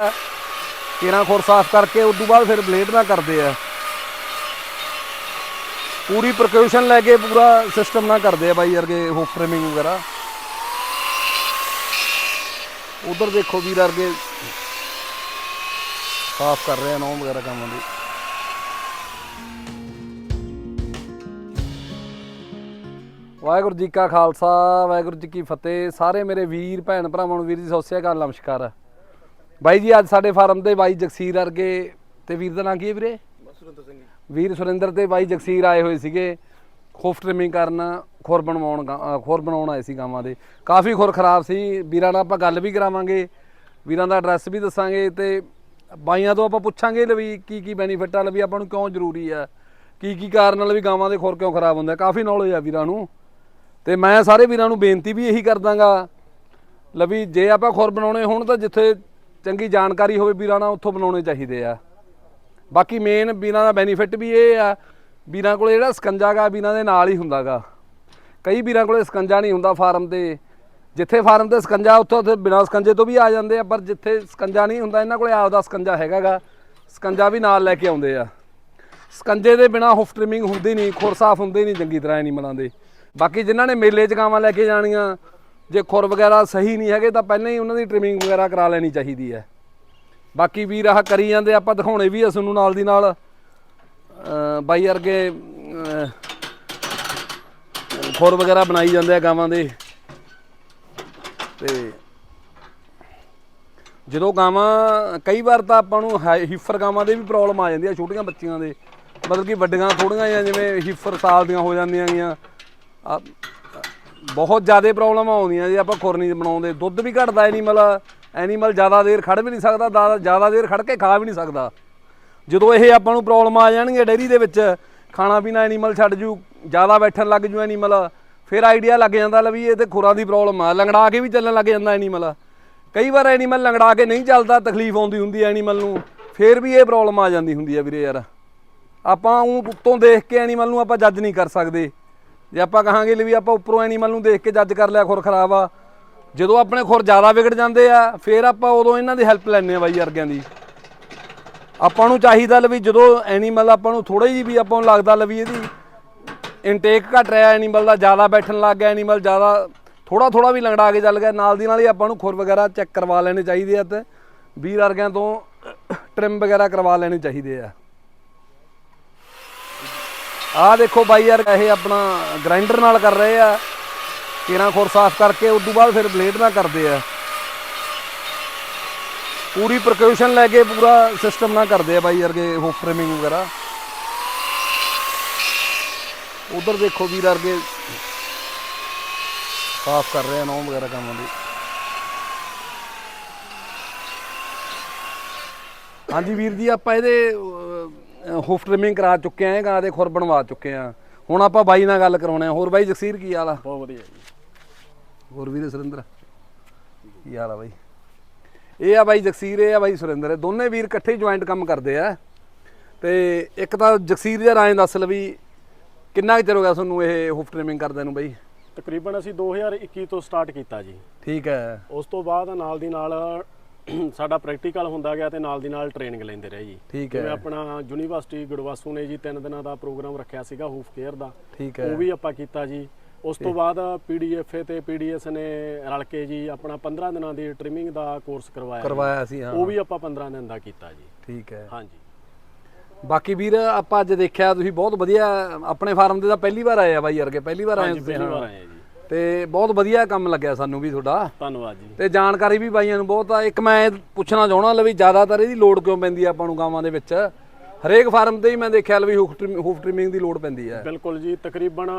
ਕੇਰਾਂ ਖੁਰ ਸਾਫ਼ ਕਰਕੇ ਉਸ ਤੋਂ ਬਾਅਦ ਫਿਰ ਬਲੇਡ ਨਾਲ ਕਰਦੇ ਆ। ਪੂਰੀ ਪ੍ਰਕਿਊਸ਼ਨ ਲੈ ਕੇ ਪੂਰਾ ਸਿਸਟਮ ਨਾਲ ਕਰਦੇ ਆ ਬਾਈ ਵਰਗੇ ਹੋਪ ਫਰੇਮਿੰਗ ਵਗੈਰਾ। ਉਧਰ ਦੇਖੋ ਵੀਰ ਵਰਗੇ ਸਾਫ਼ ਕਰ ਰਹੇ ਆ ਨੌਂ ਵਗੈਰਾ ਕੰਮਾਂ ਦੀ। ਵਾਹਿਗੁਰੂ ਜੀ ਕਾ ਖਾਲਸਾ, ਵਾਹਿਗੁਰੂ ਜੀ ਕੀ ਫਤਿਹ। ਸਾਰੇ ਮੇਰੇ ਵੀਰ, ਭੈਣ ਭਰਾਵਾਂ ਨੂੰ ਵੀਰ ਜੀ, ਸਤਿ ਸ਼੍ਰੀ ਅਕਾਲ, ਨਮਸਕਾਰ। ਬਾਈ ਜੀ ਅੱਜ ਸਾਡੇ ਫਾਰਮ ਤੇ ਬਾਈ ਜਗਸੀਰ ਵਰਗੇ ਤੇ ਵੀਰ ਦਾ ਨਾਂ ਕੀ ਹੈ ਵੀਰੇ? ਵੀਰ ਸੁਰਿੰਦਰ ਤੇ ਬਾਈ ਜਗਸੀਰ ਆਏ ਹੋਏ ਸੀਗੇ ਖੋਫ ਟ੍ਰਿਮਿੰਗ ਕਰਨ ਖੁਰ ਬਣਵਾਉਣ ਖੁਰ ਬਣਾਉਣ ਆਏ ਸੀ ਗਾਵਾਂ ਦੇ। ਕਾਫੀ ਖੁਰ ਖਰਾਬ ਸੀ। ਵੀਰਾਂ ਨਾਲ ਆਪਾਂ ਗੱਲ ਵੀ ਕਰਾਵਾਂਗੇ। ਵੀਰਾਂ ਦਾ ਐਡਰੈਸ ਵੀ ਦੱਸਾਂਗੇ ਤੇ ਬਾਈਆਂ ਤੋਂ ਆਪਾਂ ਪੁੱਛਾਂਗੇ ਲੈ ਵੀ ਕੀ ਕੀ ਬੈਨੀਫਿਟ ਆ ਲੈ ਵੀ ਆਪਾਂ ਨੂੰ ਕਿਉਂ ਜ਼ਰੂਰੀ ਆ। ਕੀ ਕੀ ਕਾਰਨ ਨਾਲ ਵੀ ਗਾਵਾਂ ਦੇ ਖੁਰ ਕਿਉਂ ਖਰਾਬ ਹੁੰਦੇ। ਕਾਫੀ ਨੌਲੇਜ ਆ ਵੀਰਾਂ ਨੂੰ। ਤੇ ਮੈਂ ਸਾਰੇ ਵੀਰਾਂ ਨੂੰ ਬੇਨਤੀ ਵੀ ਇਹੀ ਕਰਦਾਗਾ ਲਵੀ ਜੇ ਆਪਾਂ ਖੁਰ ਬਣਾਉਣੇ ਹੋਣ ਤਾਂ ਜਿੱਥੇ ਚੰਗੀ ਜਾਣਕਾਰੀ ਹੋਵੇ ਵੀਰਾਂ ਨਾਲ, ਉੱਥੋਂ ਬਣਾਉਣੇ ਚਾਹੀਦੇ ਆ। ਬਾਕੀ ਮੇਨ ਵੀਰਾਂ ਦਾ ਬੈਨੀਫਿਟ ਵੀ ਇਹ ਆ, ਵੀਰਾਂ ਕੋਲ ਜਿਹੜਾ ਸਕੰਜਾ ਗਾ, ਵੀਰਾਂ ਦੇ ਨਾਲ ਹੀ ਹੁੰਦਾਗਾ। ਕਈ ਵੀਰਾਂ ਕੋਲੇ ਸਕੰਜਾ ਨਹੀਂ ਹੁੰਦਾ ਫਾਰਮ ਤੇ। ਜਿੱਥੇ ਫਾਰਮ ਤੇ ਸਕੰਜਾ, ਉੱਥੇ ਉੱਥੇ ਬਿਨਾਂ ਸਕੰਜੇ ਤੋਂ ਵੀ ਆ ਜਾਂਦੇ ਆ, ਪਰ ਜਿੱਥੇ ਸਕੰਜਾ ਨਹੀਂ ਹੁੰਦਾ, ਇਹਨਾਂ ਕੋਲੇ ਆਪਦਾ ਸਕੰਜਾ ਹੈਗਾਗਾ। ਸਕੰਜਾ ਵੀ ਨਾਲ ਲੈ ਕੇ ਆਉਂਦੇ ਆ। ਸਕੰਜੇ ਦੇ ਬਿਨਾ ਹੁਫ ਟ੍ਰਿਮਿੰਗ ਹੁੰਦੀ ਨਹੀਂ, ਖੁਰ ਸਾਫ਼ ਹੁੰਦੇ ਨਹੀਂ, ਚੰਗੀ ਤਰ੍ਹਾਂ ਨਹੀਂ ਮਨਾਉਂਦੇ। ਬਾਕੀ ਜਿਨ੍ਹਾਂ ਨੇ ਮੇਲੇ 'ਚ ਗਾਵਾਂ ਲੈ ਕੇ ਜਾਣੀਆਂ ਜੇ ਖੁਰ ਵਗੈਰਾ ਸਹੀ ਨਹੀਂ ਹੈਗੇ ਤਾਂ ਪਹਿਲਾਂ ਹੀ ਉਹਨਾਂ ਦੀ ਟ੍ਰਿਮਿੰਗ ਵਗੈਰਾ ਕਰਾ ਲੈਣੀ ਚਾਹੀਦੀ ਹੈ। ਬਾਕੀ ਵੀਰ ਆਹ ਕਰੀ ਜਾਂਦੇ, ਆਪਾਂ ਦਿਖਾਉਣੇ ਵੀ ਆ ਤੁਹਾਨੂੰ ਨਾਲ ਦੀ ਨਾਲ। ਬਾਈ ਵਰਗੇ ਖੁਰ ਵਗੈਰਾ ਬਣਾਈ ਜਾਂਦੇ ਆ ਗਾਵਾਂ ਦੇ। ਤੇ ਜਦੋਂ ਗਾਵਾਂ, ਕਈ ਵਾਰ ਤਾਂ ਆਪਾਂ ਨੂੰ ਹਾਈ- ਹੀਫਰ ਗਾਵਾਂ ਦੇ ਵੀ ਪ੍ਰੋਬਲਮ ਆ ਜਾਂਦੀ ਆ, ਛੋਟੀਆਂ ਬੱਚੀਆਂ ਦੇ। ਮਤਲਬ ਕਿ ਵੱਡੀਆਂ ਥੋੜੀਆਂ ਜਾਂ ਜਿਵੇਂ ਹੀਫਰ ਸਾਲ ਦੀਆਂ ਹੋ ਜਾਂਦੀਆਂ ਗੀਆਂ। ਬਹੁਤ ਜ਼ਿਆਦਾ ਪ੍ਰੋਬਲਮਾਂ ਆਉਂਦੀਆਂ ਜੇ, ਆਪਾਂ ਖੁਰ ਨਹੀਂ ਬਣਾਉਂਦੇ। ਦੁੱਧ ਵੀ ਘਟਦਾ ਐਨੀਮਲ ਐਨੀਮਲ ਜ਼ਿਆਦਾ ਦੇਰ ਖੜ ਵੀ ਨਹੀਂ ਸਕਦਾ ਜ਼ਿਆਦਾ ਦੇਰ ਖੜ ਕੇ ਖਾ ਵੀ ਨਹੀਂ ਸਕਦਾ। ਜਦੋਂ ਇਹ ਆਪਾਂ ਨੂੰ ਪ੍ਰੋਬਲਮ ਆ ਜਾਣਗੇ ਡੇਅਰੀ ਦੇ ਵਿੱਚ, ਖਾਣਾ ਪੀਣਾ ਐਨੀਮਲ ਛੱਡ ਜੂ, ਜ਼ਿਆਦਾ ਬੈਠਣ ਲੱਗ ਜੂ ਐਨੀਮਲ ਫਿਰ ਆਈਡੀਆ ਲੱਗ ਜਾਂਦਾ ਲੈ ਵੀ ਇਹ ਤੇ ਖੁਰਾਂ ਦੀ ਪ੍ਰੋਬਲਮ ਆ। ਲੰਗੜਾ ਕੇ ਵੀ ਚੱਲਣ ਲੱਗ ਜਾਂਦਾ ਐਨੀਮਲ ਕਈ ਵਾਰ ਐਨੀਮਲ ਲੰਗੜਾ ਕੇ ਨਹੀਂ ਚੱਲਦਾ, ਤਕਲੀਫ ਆਉਂਦੀ ਹੁੰਦੀ ਐਨੀਮਲ ਨੂੰ, ਫਿਰ ਵੀ ਇਹ ਪ੍ਰੋਬਲਮ ਆ ਜਾਂਦੀ ਹੁੰਦੀ ਹੈ ਵੀਰੇ ਯਾਰ। ਆਪਾਂ ਉਹ ਉੱਤੋਂ ਦੇਖ ਕੇ ਐਨੀਮਲ ਨੂੰ ਆਪਾਂ ਜੱਜ ਨਹੀਂ ਕਰ ਸਕਦੇ। ਜੇ ਆਪਾਂ ਕਹਾਂਗੇ ਲੈ ਵੀ ਆਪਾਂ ਉੱਪਰੋਂ ਐਨੀਮਲ ਨੂੰ ਦੇਖ ਕੇ ਜੱਜ ਕਰ ਲਿਆ ਖੁਰ ਖਰਾਬ ਆ, ਜਦੋਂ ਆਪਣੇ ਖੁਰ ਜ਼ਿਆਦਾ ਵਿਗੜ ਜਾਂਦੇ ਆ, ਫਿਰ ਆਪਾਂ ਉਦੋਂ ਇਹਨਾਂ ਦੀ ਹੈਲਪ ਲੈਣੇ ਆ ਬਾਈ ਅਰਗਿਆਂ ਦੀ। ਆਪਾਂ ਨੂੰ ਚਾਹੀਦਾ ਲੈ ਵੀ ਜਦੋਂ ਐਨੀਮਲ ਆਪਾਂ ਨੂੰ ਥੋੜਾ ਜਿਹੀ ਵੀ ਆਪਾਂ ਨੂੰ ਲੱਗਦਾ ਲਵੀ ਇਹਦੀ ਇਨਟੇਕ ਘਟ ਰਿਹਾ ਐਨੀਮਲ ਦਾ ਜ਼ਿਆਦਾ ਬੈਠਣ ਲੱਗ ਗਿਆ ਐਨੀਮਲ ਜ਼ਿਆਦਾ ਥੋੜਾ ਥੋੜਾ ਵੀ ਲੰਗੜਾ ਕੇ ਚੱਲ ਗਿਆ, ਨਾਲ ਦੀ ਨਾਲ ਹੀ ਆਪਾਂ ਨੂੰ ਖੁਰ ਵਗੈਰਾ ਚੈੱਕ ਕਰਵਾ ਲੈਣੇ ਚਾਹੀਦੇ ਆ ਤੇ ਵੀਰ ਅਰਗਿਆਂ ਤੋਂ ਟ੍ਰਿਮ ਵਗੈਰਾ ਕਰਵਾ ਲੈਣੇ ਚਾਹੀਦੇ ਆ। ਆਹ ਦੇਖੋ ਬਾਈ ਯਾਰ, ਇਹ ਆਪਣਾ ਗ੍ਰਾਈਂਡਰ ਨਾਲ ਕਰ ਰਹੇ ਆ। ਕੇਰਾਂ ਖੁਰ ਸਾਫ਼ ਕਰਕੇ ਉਸ ਤੋਂ ਬਾਅਦ ਫਿਰ ਬਲੇਡ ਨਾਲ ਕਰਦੇ ਆ। ਪੂਰੀ ਪ੍ਰੀਕਾਸ਼ਨ ਲੈ ਕੇ ਪੂਰਾ ਸਿਸਟਮ ਨਾਲ ਕਰਦੇ ਆ ਬਾਈ ਵਰਗੇ ਹੁੱਕ ਫਰੇਮਿੰਗ ਵਗੈਰਾ। ਉਧਰ ਦੇਖੋ ਵੀਰ ਵਰਗੇ ਸਾਫ਼ ਕਰ ਰਹੇ ਆ ਨੌਂ ਵਗੈਰਾ ਕੰਮਾਂ ਦੀ। ਹਾਂਜੀ ਵੀਰ ਜੀ, ਆਪਾਂ ਇਹਦੇ ਹੁੱਫ ਟ੍ਰਿਮਿੰਗ ਕਰਾ ਚੁੱਕੇ ਆਂ ਗਾਂ ਦੇ ਖੁਰ ਬਣਵਾ ਚੁੱਕੇ ਆਂ। ਹੁਣ ਆਪਾਂ ਬਾਈ ਨਾਲ ਗੱਲ ਕਰਾਉਣੇ ਆ। ਹੋਰ ਬਾਈ ਜਗਸੀਰ ਕੀ ਹਾਲ ਆ? ਬਹੁਤ ਵਧੀਆ ਜੀ। ਹੋਰ ਵੀਰੇ ਸੁਰਿੰਦਰ? ਕੀ ਹਾਲ ਆ ਬਾਈ? ਇਹ ਆ ਬਾਈ ਜਗਸੀਰ ਇਹ ਆ ਬਾਈ ਸੁਰਿੰਦਰ। ਇਹ ਦੋਨੇ ਵੀਰ ਇਕੱਠੇ ਜੁਆਇੰਟ ਕੰਮ ਕਰਦੇ ਆ। ਤੇ ਇੱਕ ਤਾਂ ਜਗਸੀਰ ਜਾਂ ਰਾਏ ਦੱਸ ਲਵੀ ਕਿੰਨਾ ਕੁ ਚਿਰ ਹੋ ਗਿਆ ਤੁਹਾਨੂੰ ਇਹ ਹੁੱਫ ਟ੍ਰਿਮਿੰਗ ਕਰਦੇ ਨੂੰ ਬਾਈ? ਤਕਰੀਬਨ ਅਸੀਂ 2021 ਤੋਂ ਸਟਾਰਟ ਕੀਤਾ ਜੀ। ਠੀਕ ਹੈ। ਉਸ ਤੋਂ ਬਾਅਦ ਨਾਲ ਦੀ ਨਾਲ ਸਾਡਾ ਪ੍ਰੈਕਟੀਕਲ ਹੁੰਦਾ ਗਿਆ ਤੇ ਨਾਲ ਦੀ ਨਾਲ ਟ੍ਰੇਨਿੰਗ ਲੈਂਦੇ ਰਹੇ ਜੀ। ਠੀਕ ਜਿਵੇਂ ਹੈ। ਆਪਣਾ ਯੂਨੀਵਰਸਿਟੀ ਗੁਰਵਾਸੂ ਨੇ ਜੀ ਤਿੰਨ ਦਿਨਾਂ ਦਾ ਪ੍ਰੋਗਰਾਮ ਰੱਖਿਆ ਸੀਗਾ ਹੂਫ ਕੇਅਰ ਦਾ। ਠੀਕ ਉਹ ਹੈ ਵੀ ਆਪਾਂ ਕੀਤਾ ਜੀ। ਉਸ ਤੋਂ ਬਾਅਦ ਪੀਡੀਐਫਏ ਤੇ ਪੀਡੀਐਸ ਨੇ ਰਲ ਕੇ ਜੀ ਆਪਣਾ 15 ਦਿਨਾਂ ਦੀ ਟ੍ਰਿਮਿੰਗ ਦਾ ਕੋਰਸ ਕਰਵਾਇਆ। ਕਰਵਾਇਆ ਸੀ ਹਾਂ। ਉਹ ਵੀ ਆਪਾਂ 15 ਦਿਨ ਦਾ ਕੀਤਾ ਜੀ। ਠੀਕ ਹੈ। ਹਾਂਜੀ। ਬਾਕੀ ਵੀਰ ਆਪਾਂ ਅੱਜ ਦੇਖਿਆ ਤੁਸੀਂ ਬਹੁਤ ਵਧੀਆ ਆਪਣੇ ਫਾਰਮ ਤੇ ਤਾਂ ਪਹਿਲੀ ਵਾਰ ਆਏ ਆ ਬਾਈ ਵਰਗੇ ਪਹਿਲੀ ਵਾਰ ਆਏ ਹਾਂਜੀ ਤੁਸੀਂ, ਪਹਿਲੀ ਹਾਂ। ਵਾਰ ਆਏ ਤੇ ਬਹੁਤ ਵਧੀਆ ਕੰਮ ਲੱਗਿਆ ਸਾਨੂੰ ਵੀ ਤੁਹਾਡਾ। ਧੰਨਵਾਦ ਜੀ। ਤੇ ਜਾਣਕਾਰੀ ਵੀ ਬਾਈਆਂ ਨੂੰ ਬਹੁਤ ਆ। ਇੱਕ ਮੈਂ ਪੁੱਛਣਾ ਚਾਹਣਾ ਲਵੀ ਜ਼ਿਆਦਾਤਰ ਇਹਦੀ ਲੋਡ ਕਿਉਂ ਪੈਂਦੀ ਆ ਆਪਾਂ ਨੂੰ ਗਾਵਾਂ ਦੇ ਵਿੱਚ? ਹਰੇਕ ਫਾਰਮ ਤੇ ਹੀ ਮੈਂ ਦੇਖਿਆ ਲਵੀ ਹੂਫ ਟ੍ਰਿਮ- ਹੂਫ ਟ੍ਰਿਮਿੰਗ ਦੀ ਲੋਡ ਪੈਂਦੀ ਆ। ਬਿਲਕੁਲ ਜੀ ਤਕਰੀਬਨ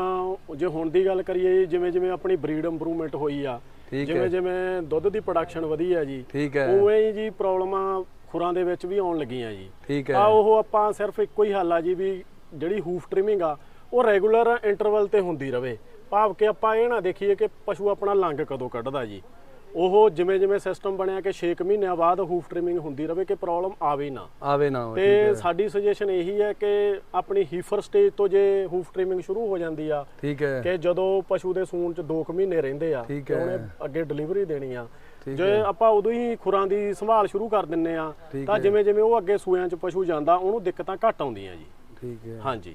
ਜੇ ਹੁਣ ਦੀ ਗੱਲ ਕਰੀਏ ਜਿਵੇਂ ਜਿਵੇਂ ਆਪਣੀ ਬਰੀਡ ਇੰਪਰੂਵਮੈਂਟ ਹੋਈ ਆ ਜਿਵੇਂ ਜਿਵੇਂ ਦੁੱਧ ਦੀ ਪ੍ਰੋਡਕਸ਼ਨ ਵਧੀ ਆ ਜੀ ਠੀਕ ਹੈ। ਉਵੇਂ ਹੀ ਜੀ ਪ੍ਰੋਬਲਮਾਂ ਖੁਰਾਂ ਦੇ ਵਿੱਚ ਵੀ ਆਉਣ ਲੱਗੀਆਂ ਜੀ। ਠੀਕ ਆ ਹੈ ਉਹ ਆਪਾਂ ਸਿਰਫ ਇੱਕੋ ਹੀ ਹੱਲ ਆ ਜੀ ਵੀ ਜਿਹੜੀ ਹੂਫ ਟ੍ਰਿਮਿੰਗ ਆ ਉਹ ਰੈਗੂਲਰ ਇੰਟਰਵਲ ਤੇ ਹੁੰਦੀ ਰਵੇ। ਭਾਵ ਕਿ ਆਪਾਂ ਇਹ ਨਾ ਦੇਖੀਏ ਕਿ ਪਸ਼ੂ ਆਪਣਾ ਲੰਗ ਕਦੋਂ ਕੱਢਦਾ ਜੀ। ਉਹ ਜਿਵੇਂ ਜਿਵੇਂ ਸਿਸਟਮ ਬਣਿਆ ਕਿ 6 ਮਹੀਨਿਆਂ ਬਾਅਦ ਹੂਫ ਟ੍ਰਿਮਿੰਗ ਹੁੰਦੀ ਰਵੇ ਕਿ ਪ੍ਰੋਬਲਮ ਆਵੇ ਨਾ। ਆਵੇ ਨਾ ਤੇ ਸਾਡੀ ਸੁਜੈਸ਼ਨ ਇਹੀ ਹੈ ਕਿ ਆਪਣੀ ਹੀਫਰ ਸਟੇਜ ਤੋਂ ਜੇ ਹੂਫ ਟ੍ਰਿਮਿੰਗ ਸ਼ੁਰੂ ਹੋ ਜਾਂਦੀ ਆ ਠੀਕ ਹੈ। ਕਿ ਜਦੋਂ ਪਸ਼ੂ ਦੇ ਸੂਣ ਚ 2 ਮਹੀਨੇ ਰਹਿੰਦੇ ਆ ਤੇ। ਉਹਨੇ ਅੱਗੇ ਡਿਲੀਵਰੀ ਦੇਣੀ ਆ। ਜੇ ਆਪਾਂ ਉਦੋਂ ਹੀ ਖੁਰਾਂ ਦੀ ਸੰਭਾਲ ਸ਼ੁਰੂ ਕਰ ਦਿੰਨੇ ਆ ਤਾਂ। ਜਿਵੇਂ ਜਿਵੇਂ ਉਹ ਅੱਗੇ ਸੂਆਂ 'ਚ ਪਸ਼ੂ ਜਾਂਦਾ ਉਹਨੂੰ ਦਿੱਕਤਾਂ ਘੱਟ ਆਉਂਦੀਆਂ ਜੀ। ਠੀਕ ਹੈ। ਹਾਂਜੀ।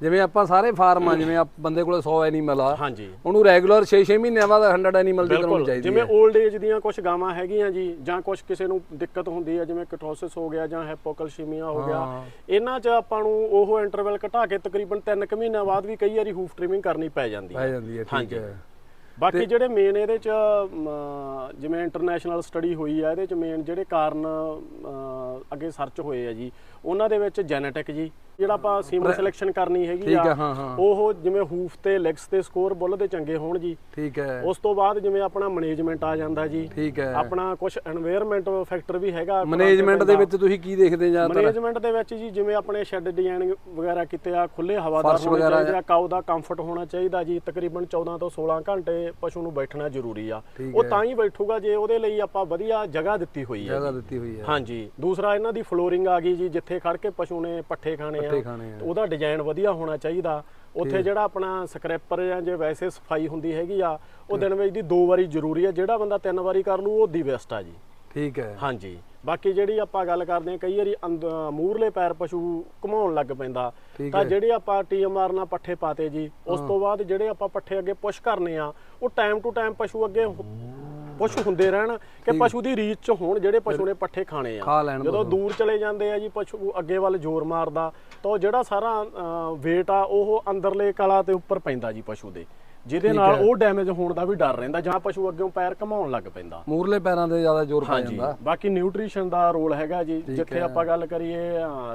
ਜਿਵੇਂ ਆਪਾਂ ਸਾਰੇ ਫਾਰਮ ਆ ਜਿਵੇਂ ਆਪ ਬੰਦੇ ਕੋਲ 100 ਐਨੀਮਲ ਆ ਹਾਂਜੀ। ਉਹਨੂੰ ਰੈਗੂਲਰ 6-6 ਮਹੀਨਿਆਂ ਬਾਅਦ 100 ਐਨੀਮਲ ਦੀ ਕਰਾਉਣੀ ਚਾਹੀਦੀ ਜਿਵੇਂ 올ਡ ਏਜ ਦੀਆਂ ਕੁਝ ਗਾਵਾਂ ਹੈਗੀਆਂ ਜੀ ਜਾਂ ਕੁਝ ਕਿਸੇ ਨੂੰ ਦਿੱਕਤ ਹੁੰਦੀ ਹੈ ਜਿਵੇਂ ਕਟੋਸਿਸ ਹੋ ਗਿਆ ਜਾਂ ਹੈਪੋਕਲਸੀਮੀਆ ਹੋ ਗਿਆ। ਇਹਨਾਂ 'ਚ ਆਪਾਂ ਨੂੰ ਉਹ ਇੰਟਰਵਲ ਘਟਾ ਕੇ ਤਕਰੀਬਨ 3 ਕੁ ਮਹੀਨਿਆਂ ਬਾਅਦ ਵੀ ਕਈ ਵਾਰੀ ਹੂਫ ਟ੍ਰਿਮਿੰਗ ਕਰਨੀ ਪੈ ਜਾਂਦੀ ਪੈ ਹੈ ਜਾਂਦੀ ਹੈ ਠੀਕ। ਹੈ। ਬਾਕੀ ਜਿਹੜੇ ਮੇਨ ਇਹਦੇ 'ਚ ਜਿਵੇਂ ਇੰਟਰਨੈਸ਼ਨਲ ਸਟੱਡੀ ਹੋਈ ਆ ਇਹਦੇ 'ਚ ਮੇਨ ਜਿਹੜੇ ਕਾਰਨ ਅੱਗੇ ਸਰਚ ਹੋਏ ਆ ਜੀ ਉਹਨਾਂ ਦੇ ਵਿੱਚ ਜੈਨੇਟਿਕ ਜੀ ਜਿਹੜਾ ਆਪਾਂ ਸੀਮਨ ਸਿਲੈਕਸ਼ਨ ਕਰਨੀ ਹੈਗੀ ਆ ਉਹ ਜਿਵੇਂ ਹੂਫ ਤੇ ਲੈਗਸ ਤੇ ਸਕੋਰ ਬੁੱਲ ਦੇ ਚੰਗੇ ਹੋਣ ਜੀ। ਠੀਕ ਹੈ। ਉਸ ਤੋਂ ਬਾਅਦ ਜਿਵੇਂ ਆਪਣਾ ਮੈਨੇਜਮੈਂਟ ਆ ਜਾਂਦਾ ਜੀ। ਠੀਕ ਹੈ। ਆਪਣਾ ਕੁਝ এনवायरमेंट ਫੈਕਟਰ ਵੀ ਹੈਗਾ ਮੈਨੇਜਮੈਂਟ ਦੇ। ਵਿੱਚ ਤੁਸੀਂ ਕੀ ਦੇਖਦੇ ਜਾਂ ਮੈਨੇਜਮੈਂਟ ਦੇ ਵਿੱਚ ਜੀ ਜਿਵੇਂ ਆਪਣੇ ਸ਼ੈੱਡ ਡਿਜ਼ਾਈਨ ਵਗੈਰਾ ਕੀਤੇ ਆ ਖੁੱਲੇ ਹਵਾਦਾਰ ਹੋਣਾ ਚਾਹੀਦਾ ਕਾਉ ਦਾ ਕੰਫਰਟ ਹੋਣਾ ਚਾਹੀਦਾ ਜੀ। ਤਕਰੀਬਨ 14 ਤੋਂ 16 ਘੰਟੇ ਪਸ਼ੂ ਨੂੰ ਬੈਠਣਾ ਜ਼ਰੂਰੀ ਆ। ਉਹ ਤਾਂ ਹੀ ਬੈਠੂਗਾ ਜੇ ਉਹਦੇ ਲਈ ਆਪਾਂ ਵਧੀਆ ਜਗ੍ਹਾ ਦਿੱਤੀ ਹੋਈ ਹੈ ਜਗ੍ਹਾ ਦਿੱਤੀ ਹੋਈ ਹੈ। ਹਾਂਜੀ। ਦੂਸਰਾ ਇਹਨਾਂ ਦੀ ਫਲੋਰਿੰਗ ਆ ਗਈ ਜੀ ਜਿੱਥੇ ਖੜ ਕੇ ਪਸ਼ੂ ਨੇ ਪੱਠੇ ਖਾਣੇ ਪੱਠੇ ਆ ਖਾਣੇ ਆ। ਉਹਦਾ ਡਿਜ਼ਾਈਨ ਵਧੀਆ ਹੋਣਾ ਚਾਹੀਦਾ। ਉੱਥੇ ਜਿਹੜਾ ਆਪਣਾ ਸਕ੍ਰੈਪਰ ਜਾਂ ਜੇ ਵੈਸੇ ਸਫ਼ਾਈ ਹੁੰਦੀ ਹੈਗੀ ਆ ਉਹ ਦਿਨ ਵਿੱਚ ਦੀ ਦੋ ਵਾਰੀ ਜ਼ਰੂਰੀ ਆ ਜਿਹੜਾ ਬੰਦਾ ਤਿੰਨ ਵਾਰੀ ਕਰ ਲੂ ਉਹ ਦੀ ਬੈਸਟ ਆ ਜੀ। ਠੀਕ ਹੈ। ਹਾਂਜੀ। ਬਾਕੀ ਜਿਹੜੀ ਆਪਾਂ ਗੱਲ ਕਰਦੇ ਹਾਂ ਕਈ ਵਾਰੀ ਅੰਦ- ਮੂਹਰਲੇ ਪੈਰ ਪਸ਼ੂ ਘੁਮਾਉਣ ਲੱਗ ਪੈਂਦਾ। ਠੀਕ ਤਾਂ ਹੈ। ਜਿਹੜੇ ਆਪਾਂ ਟੀਐਮਆਰ ਨਾਲ ਪੱਠੇ ਪਾਤੇ ਜੀ ਉਸ ਤੋਂ ਬਾਅਦ ਜਿਹੜੇ ਆਪਾਂ ਪੱਠੇ ਅੱਗੇ ਪੁਸ਼ ਕਰਨੇ ਆ ਉਹ ਟਾਈਮ ਟੂ ਟਾਈਮ ਪਸ਼ੂ ਅੱਗੇ ਪੁਸ਼ ਹੁੰਦੇ ਰਹਿਣ ਕਿ ਪਸ਼ੂ ਦੀ ਰੀਚ ਚ ਹੋਣ ਜਿਹੜੇ ਪਸ਼ੂ ਨੇ ਪੱਠੇ ਖਾਣੇ ਆ। ਜਦੋਂ। ਦੂਰ ਚਲੇ ਜਾਂਦੇ ਆ ਜੀ ਪਸ਼ੂ ਅੱਗੇ ਵੱਲ ਜ਼ੋਰ ਮਾਰਦਾ ਤਾਂ ਉਹ ਜਿਹੜਾ ਸਾਰਾ weight ਆ ਉਹ ਅੰਦਰਲੇ ਕਲਾ ਤੇ ਉੱਪਰ ਪੈਂਦਾ ਜੀ ਪਸ਼ੂ ਦੇ। ਜਿਹਦੇ ਨਾਲ। ਉਹ ਡੈਮੇਜ ਹੋਣ ਦਾ ਵੀ ਡਰ ਰਹਿੰਦਾ ਜਾਂ ਪਸ਼ੂ ਅੱਗੇੋਂ ਪੈਰ ਘਮਾਉਣ ਲੱਗ ਪੈਂਦਾ। ਮੂਰਲੇ ਪੈਰਾਂ ਤੇ ਜ਼ਿਆਦਾ ਜ਼ੋਰ ਪੈ ਜਾਂਦਾ। ਬਾਕੀ ਨਿਊਟ੍ਰੀਸ਼ਨ ਦਾ ਰੋਲ ਹੈਗਾ ਜੀ। ਜਿੱਥੇ। ਆਪਾਂ ਗੱਲ ਕਰੀਏ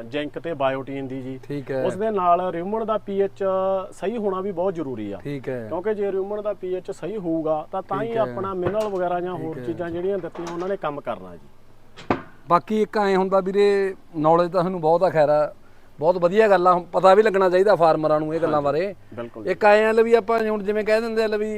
ਜਿੰਕ ਤੇ ਬਾਇਓਟਿਨ ਦੀ ਜੀ। ਉਸ ਦੇ ਨਾਲ ਰਿਊਮਨ ਦਾ ਪੀਐਚ ਸਹੀ ਹੋਣਾ ਵੀ ਬਹੁਤ ਜ਼ਰੂਰੀ ਆ। ਕਿਉਂਕਿ ਜੇ ਰਿਊਮਨ ਦਾ ਪੀਐਚ ਸਹੀ ਹੋਊਗਾ ਤਾਂ ਤਾਂ ਹੀ। ਆਪਣਾ ਮਿਨਰਲ ਵਗੈਰਾ ਜਾਂ ਹੋਰ। ਚੀਜ਼ਾਂ ਜਿਹੜੀਆਂ ਦਿੱਤੀਆਂ ਉਹਨਾਂ ਨੇ ਕੰਮ ਕਰਨਾ ਜੀ। ਬਾਕੀ ਇੱਕ ਐ ਹੁੰਦਾ ਵੀਰੇ ਨੌਲੇਜ ਤਾਂ ਤੁਹਾਨੂੰ ਬਹੁਤ ਆ ਖੈਰ ਬਹੁਤ ਵਧੀਆ ਗੱਲ ਆ ਪਤਾ ਵੀ ਲੱਗਣਾ ਚਾਹੀਦਾ ਫਾਰਮਰਾਂ ਨੂੰ ਇਹ ਗੱਲਾਂ ਬਾਰੇ ਇੱਕ ਆਏ ਆ ਵੀ ਆਪਾਂ ਹੁਣ ਜਿਵੇਂ ਕਹਿ ਦਿੰਦੇ ਆ ਵੀ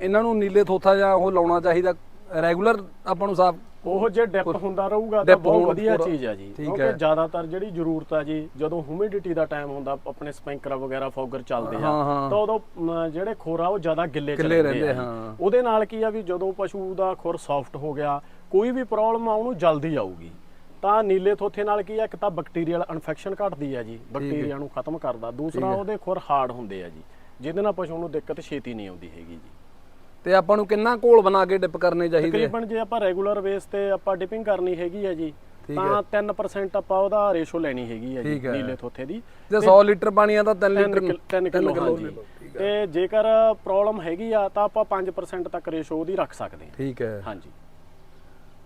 ਇਹਨਾਂ ਨੂੰ ਨੀਲੇ ਥੋਥਾ ਜਾਂ ਉਹ ਲਾਉਣਾ ਚਾਹੀਦਾ ਰੈਗੂਲਰ ਆਪਾਂ ਨੂੰ ਸਾਫ਼ ਉਹ ਜੇ ਡਿਪ ਹੁੰਦਾ ਰਹੂਗਾ ਤਾਂ ਬਹੁਤ ਵਧੀਆ। ਚੀਜ਼ ਆ ਜੀ ਕਿਉਂਕਿ। ਜ਼ਿਆਦਾਤਰ ਜਿਹੜੀ ਜ਼ਰੂਰਤ ਆ ਜੀ ਜਦੋਂ ਹਿਊਮਿਡਿਟੀ ਦਾ ਟਾਈਮ ਹੁੰਦਾ ਆਪਣੇ ਸਪੈਂਕਰ ਵਗੈਰਾ ਫੋਗਰ ਚੱਲਦੇ ਆ। ਤਾਂ ਉਦੋਂ ਜਿਹੜੇ ਖੋਰਾ ਉਹ ਜ਼ਿਆਦਾ ਗਿੱਲੇ ਚ ਗਿੱਲੇ ਰਹਿੰਦੇ ਰਹਿੰਦੇ, ਆ। ਉਹਦੇ ਨਾਲ ਕੀ ਆ ਵੀ ਜਦੋਂ ਪਸ਼ੂ ਦਾ ਖੁਰ ਸੌਫਟ ਹੋ ਗਿਆ ਕੋਈ ਵੀ ਪ੍ਰੋਬਲਮ ਆ ਉਹਨੂੰ ਜਲਦੀ ਆਊਗੀ ਤਾਂ ਨੀਲੇ ਥੋਥੇ ਨਾਲ ਕੀ ਆ ਇੱਕ ਤਾਂ ਬੈਕਟੀਰੀਅਲ ਇਨਫੈਕਸ਼ਨ ਘਟਦੀ ਆ ਜੀ ਬੈਕਟੀਰੀਆ ਨੂੰ ਖਤਮ ਕਰਦਾ। ਦੂਸਰਾ ਉਹਦੇ ਖੁਰ ਹਾਰਡ ਹੁੰਦੇ ਆ ਜੀ ਜਿਹਦੇ ਨਾਲ ਪਸ਼ੂ ਨੂੰ ਦਿੱਕਤ ਛੇਤੀ ਨਹੀਂ ਆਉਂਦੀ ਹੈਗੀ ਜੀ। ਤੇ ਆਪਾਂ ਨੂੰ ਕਿੰਨਾ ਘੋਲ ਬਣਾ ਕੇ ਡਿਪ ਕਰਨੇ ਚਾਹੀਦੇ ਆ? ਤਕਰੀਬਨ ਜੇ ਆਪਾਂ ਰੈਗੂਲਰ ਬੇਸ ਤੇ ਆਪਾਂ ਡਿਪਿੰਗ ਕਰਨੀ ਹੈਗੀ ਹੈ ਜੀ ਤਾਂ 3% ਆਪਾਂ ਉਹਦਾ ਰੇਸ਼ੋ ਲੈਣੀ ਹੈਗੀ ਹੈ ਜੀ। ਨੀਲੇ ਥੋਥੇ ਦੀ। ਜੇ 100 ਲੀਟਰ ਪਾਣੀ ਆ ਤਾਂ 3 3 ਲੀਟਰ 3 ਕਿਲੋ ਹਾਂਜੀ। ਤੇ ਜੇਕਰ ਪ੍ਰੋਬਲਮ ਹੈਗੀ ਆ ਤਾਂ ਆਪਾਂ 5% ਤੱਕ ਰੇਸ਼ੋ ਉਹਦੀ ਰੱਖ ਸਕਦੇ ਹਾਂ। ਠੀਕ ਹੈ। ਹਾਂਜੀ।